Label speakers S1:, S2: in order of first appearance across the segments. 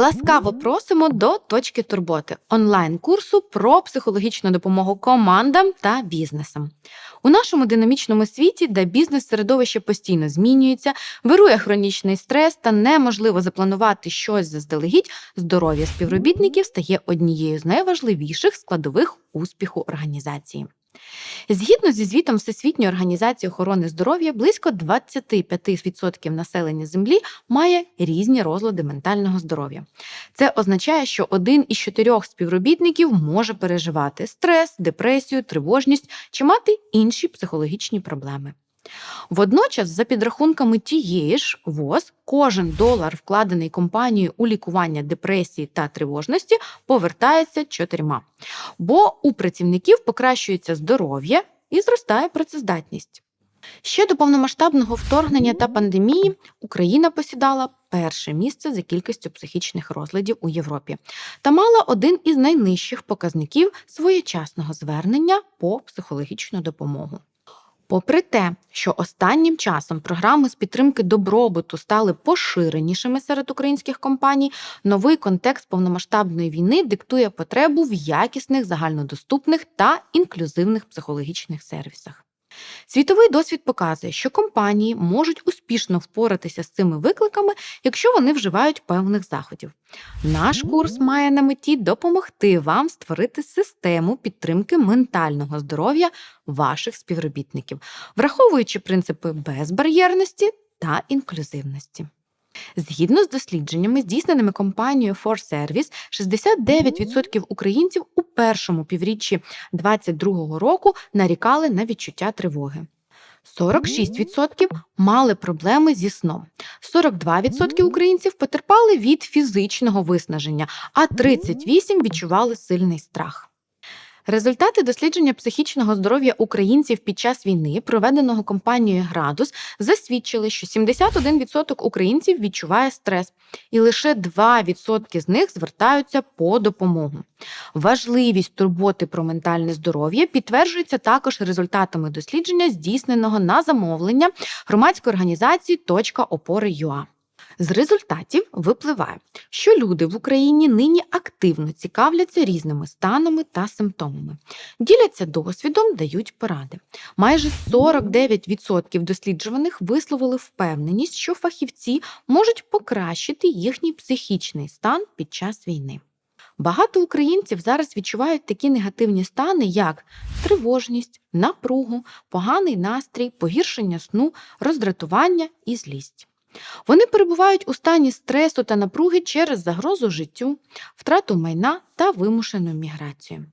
S1: Ласкаво просимо до точки турботи онлайн-курсу про психологічну допомогу командам та бізнесам. У нашому динамічному світі, де бізнес-середовище постійно змінюється, вирує хронічний стрес та неможливо запланувати щось заздалегідь, здоров'я співробітників стає однією з найважливіших складових успіху організації. Згідно зі звітом Всесвітньої організації охорони здоров'я, близько 25% населення Землі має різні розлади ментального здоров'я. Це означає, що один із чотирьох співробітників може переживати стрес, депресію, тривожність чи мати інші психологічні проблеми. Водночас, за підрахунками тієї ж ВОЗ, кожен долар, вкладений компанією у лікування депресії та тривожності, повертається чотирма. Бо у працівників покращується здоров'я і зростає працездатність. Ще до повномасштабного вторгнення та пандемії Україна посідала перше місце за кількістю психічних розладів у Європі та мала один із найнижчих показників своєчасного звернення по психологічну допомогу. Попри те, що останнім часом програми з підтримки добробуту стали поширенішими серед українських компаній, новий контекст повномасштабної війни диктує потребу в якісних, загальнодоступних та інклюзивних психологічних сервісах. Світовий досвід показує, що компанії можуть успішно впоратися з цими викликами, якщо вони вживають певних заходів. Наш курс має на меті допомогти вам створити систему підтримки ментального здоров'я ваших співробітників, враховуючи принципи безбар'єрності та інклюзивності. Згідно з дослідженнями, здійсненими компанією ForService, 69% українців у першому півріччі 2022 року нарікали на відчуття тривоги. 46% мали проблеми зі сном, 42% українців потерпали від фізичного виснаження, а 38% відчували сильний страх. Результати дослідження психічного здоров'я українців під час війни, проведеного компанією Градус, засвідчили, що 71% українців відчуває стрес, і лише 2% з них звертаються по допомогу. Важливість турботи про ментальне здоров'я підтверджується також результатами дослідження, здійсненого на замовлення громадської організації «Точка опори.ЮА». З результатів випливає, що люди в Україні нині активно цікавляться різними станами та симптомами, діляться досвідом, дають поради. Майже 49% досліджуваних висловили впевненість, що фахівці можуть покращити їхній психічний стан під час війни. Багато українців зараз відчувають такі негативні стани, як тривожність, напругу, поганий настрій, погіршення сну, роздратування і злість. Вони перебувають у стані стресу та напруги через загрозу життю, втрату майна та вимушену міграцію.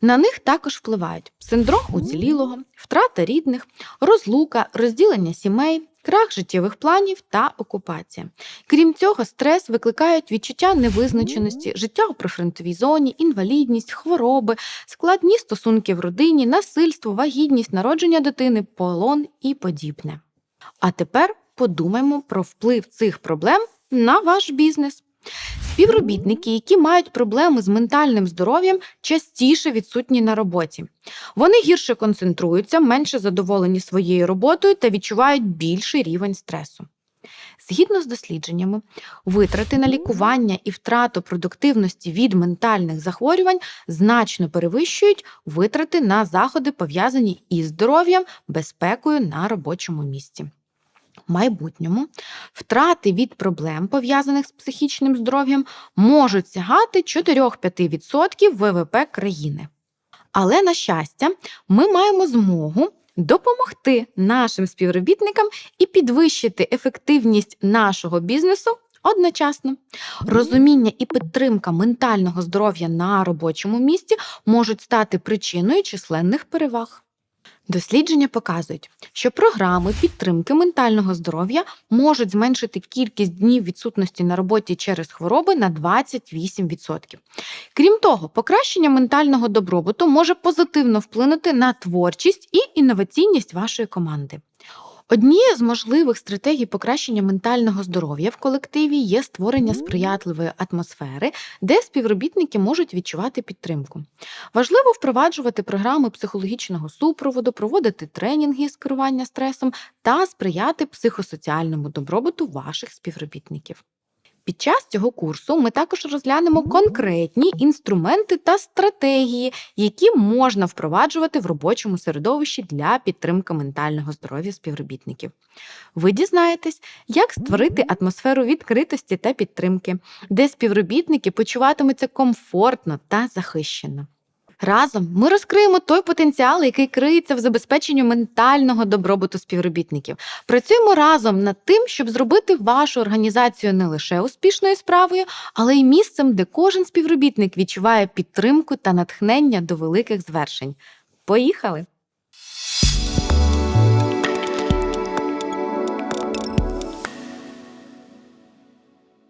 S1: На них також впливають синдром уцілілого, втрата рідних, розлука, розділення сімей, крах життєвих планів та окупація. Крім цього, стрес викликають відчуття невизначеності, життя у прифронтовій зоні, інвалідність, хвороби, складні стосунки в родині, насильство, вагітність, народження дитини, полон і подібне. А тепер подумаймо про вплив цих проблем на ваш бізнес. Співробітники, які мають проблеми з ментальним здоров'ям, частіше відсутні на роботі. Вони гірше концентруються, менше задоволені своєю роботою та відчувають більший рівень стресу. Згідно з дослідженнями, витрати на лікування і втрату продуктивності від ментальних захворювань значно перевищують витрати на заходи, пов'язані із здоров'ям, безпекою на робочому місці майбутньому втрати від проблем, пов'язаних з психічним здоров'ям, можуть сягати 4-5% ВВП країни. Але, на щастя, ми маємо змогу допомогти нашим співробітникам і підвищити ефективність нашого бізнесу. Одночасно розуміння і підтримка ментального здоров'я на робочому місці можуть стати причиною численних переваг. Дослідження показують, що програми підтримки ментального здоров'я можуть зменшити кількість днів відсутності на роботі через хвороби на 28%. Крім того, покращення ментального добробуту може позитивно вплинути на творчість і інноваційність вашої команди. Однією з можливих стратегій покращення ментального здоров'я в колективі є створення сприятливої атмосфери, де співробітники можуть відчувати підтримку. Важливо впроваджувати програми психологічного супроводу, проводити тренінги з керування стресом та сприяти психосоціальному добробуту ваших співробітників. Під час цього курсу ми також розглянемо конкретні інструменти та стратегії, які можна впроваджувати в робочому середовищі для підтримки ментального здоров'я співробітників. Ви дізнаєтесь, як створити атмосферу відкритості та підтримки, де співробітники почуватимуться комфортно та захищено. Разом ми розкриємо той потенціал, який криється в забезпеченні ментального добробуту співробітників. Працюємо разом над тим, щоб зробити вашу організацію не лише успішною справою, але й місцем, де кожен співробітник відчуває підтримку та натхнення до великих звершень. Поїхали!